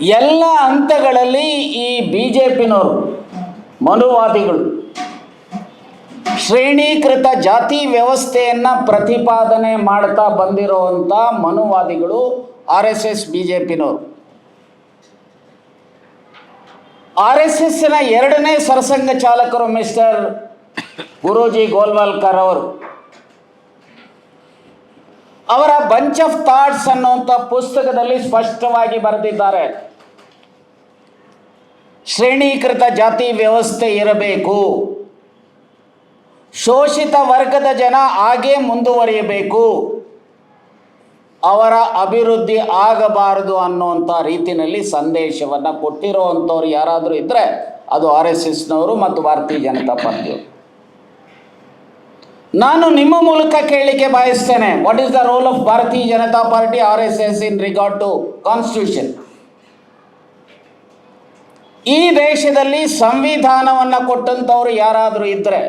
ಎಲ್ಲ ಹಂತಗಳಲ್ಲಿ ಈ ಬಿ ಜೆ ಪಿನವರು ಮನುವಾದಿಗಳು ಶ್ರೇಣೀಕೃತ ಜಾತಿ ವ್ಯವಸ್ಥೆಯನ್ನು ಪ್ರತಿಪಾದನೆ ಮಾಡ್ತಾ ಬಂದಿರುವಂಥ ಮನುವಾದಿಗಳು R S S B J ಪಿನವರು R S ಎಸ್ನ ಎರಡನೇ ಸರಸಂಘ ಚಾಲಕರು ಮಿಸ್ಟರ್ ಗುರೂಜಿ ಗೋಲ್ವಾಲ್ಕರ್ ಅವರು. ಅವರ ಬಂಚ್ ಆಫ್ ಥಾಟ್ಸ್ ಅನ್ನುವಂಥ ಪುಸ್ತಕದಲ್ಲಿ ಸ್ಪಷ್ಟವಾಗಿ ಬರೆದಿದ್ದಾರೆ. ಶ್ರೇಣೀಕೃತ ಜಾತಿ ವ್ಯವಸ್ಥೆ ಇರಬೇಕು. ಶೋಷಿತ ವರ್ಗದ ಜನ ಹಾಗೇ ಮುಂದುವರಿಯಬೇಕು. ಅವರ ಅಭಿವೃದ್ಧಿ ಆಗಬಾರದು ಅನ್ನುವಂಥ ರೀತಿಯಲ್ಲಿ ಸಂದೇಶವನ್ನು ಕೊಟ್ಟಿರುವಂಥವ್ರು ಯಾರಾದರೂ ಇದ್ದರೆ ಅದು ಆರ್ ಎಸ್ ಎಸ್ನವರು ಮತ್ತು ಭಾರತೀಯ ಜನತಾ ಪಾರ್ಟಿಯವರು. ನಾನು ನಿಮ್ಮ ಮೂಲಕ ಕೇಳಲಿಕ್ಕೆ ಬಯಸ್ತೇನೆ. What is the role of Bharatiya Janata Party R S S in regard to constitution ಈ ದೇಶದಲ್ಲಿ ಸಂವಿಧಾನವನ್ನು ಕೊಟ್ಟಂಥವ್ರು ಯಾರಾದರೂ ಇದ್ದರೆ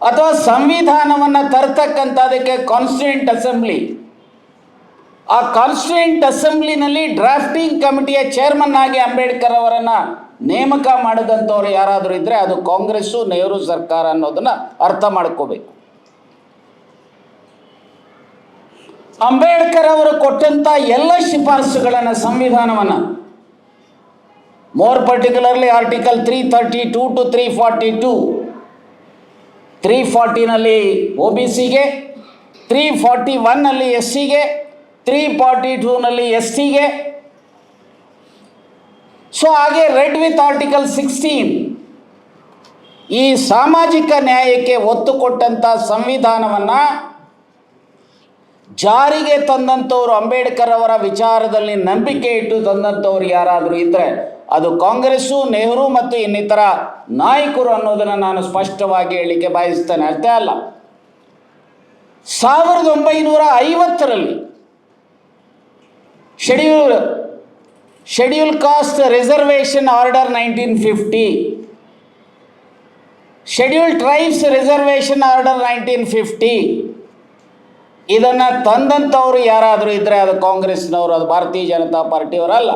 ಅಥವಾ ಸಂವಿಧಾನವನ್ನು ತರ್ತಕ್ಕಂಥದಕ್ಕೆ ಕಾನ್ಸ್ಟಿಟ್ಯೂಂಟ್ ಅಸೆಂಬ್ಲಿ ಆ ಕಾನ್ಸ್ಟಿಟ್ಯೂಂಟ್ ಅಸೆಂಬ್ಲಿನಲ್ಲಿ ಡ್ರಾಫ್ಟಿಂಗ್ ಕಮಿಟಿಯ ಚೇರ್ಮನ್ ಆಗಿ ಅಂಬೇಡ್ಕರ್ ಅವರನ್ನು ನೇಮಕ ಮಾಡಿದಂಥವ್ರು ಯಾರಾದರೂ ಇದ್ದರೆ ಅದು ಕಾಂಗ್ರೆಸ್ಸು, ನೆಹರು ಸರ್ಕಾರ ಅನ್ನೋದನ್ನು ಅರ್ಥ ಮಾಡ್ಕೋಬೇಕು. ಅಂಬೇಡ್ಕರ್ ಅವರು ಕೊಟ್ಟಂಥ ಎಲ್ಲ ಶಿಫಾರಸುಗಳನ್ನು, ಸಂವಿಧಾನವನ್ನು. More particularly article three thirty two to three forty two three ಫಾರ್ಟಿನಲ್ಲಿ O B ಸಿಗೆ ತ್ರೀ ಫಾರ್ಟಿ ಒನ್ನಲ್ಲಿ ಎಸ್ ಸಿಗೆ ತ್ರೀ ಫಾರ್ಟಿ ಟೂನಲ್ಲಿ ಎಸ್ ಸಿಗೆ ಸೊ ಹಾಗೆ ರೆಡ್ ವಿತ್ ಆರ್ಟಿಕಲ್ ಸಿಕ್ಸ್ಟೀನ್ ಈ ಸಾಮಾಜಿಕ ನ್ಯಾಯಕ್ಕೆ ಒತ್ತು ಕೊಟ್ಟಂಥ ಸಂವಿಧಾನವನ್ನು ಜಾರಿಗೆ ತಂದಂಥವ್ರು ಅಂಬೇಡ್ಕರ್ ಅವರ ವಿಚಾರದಲ್ಲಿ ನಂಬಿಕೆ ಇಟ್ಟು ತಂದಂಥವ್ರು ಯಾರಾದರೂ ಇದ್ದರೆ ಅದು ಕಾಂಗ್ರೆಸ್ಸು, ನೆಹರು ಮತ್ತು ಇನ್ನಿತರ ನಾಯಕರು ಅನ್ನೋದನ್ನು ನಾನು ಸ್ಪಷ್ಟವಾಗಿ ಹೇಳಲಿಕ್ಕೆ ಬಯಸ್ತೇನೆ. ಅಷ್ಟೇ ಅಲ್ಲ. ಸಾವಿರದ ಒಂಬೈನೂರ ಐವತ್ತರಲ್ಲಿ schedule schedule caste reservation order nineteen fifty, schedule tribes reservation order nineteen fifty ಇದನ್ನು ತಂದಂಥವ್ರು ಯಾರಾದರೂ ಇದ್ದರೆ ಅದು ಕಾಂಗ್ರೆಸ್ನವರು ಅದು ಭಾರತೀಯ ಜನತಾ ಪಾರ್ಟಿಯವರಲ್ಲ.